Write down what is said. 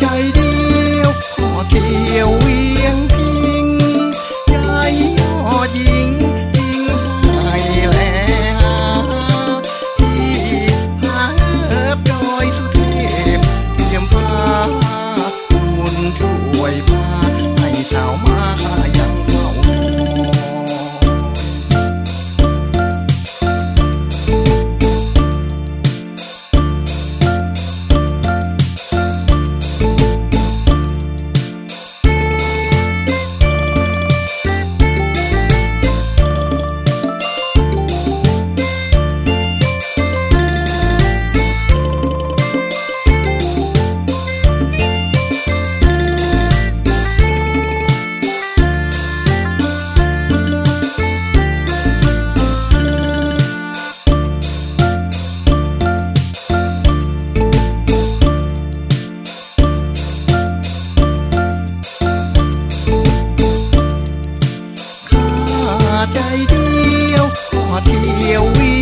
ใจเดียวขอเที่ยวเวียง ใจเดียวขอเดียววิ